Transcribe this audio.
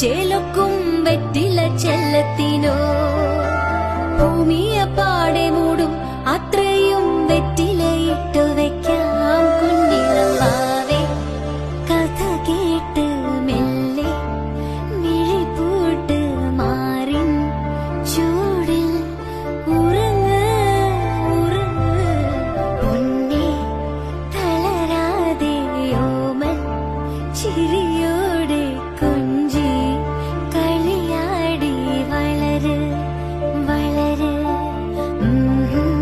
ചേലൊക്കും വെറ്റില ചെല്ലത്തിനോ ഭൂമിയെ പാടെ മൂടും അത്രയും Mm-hmm.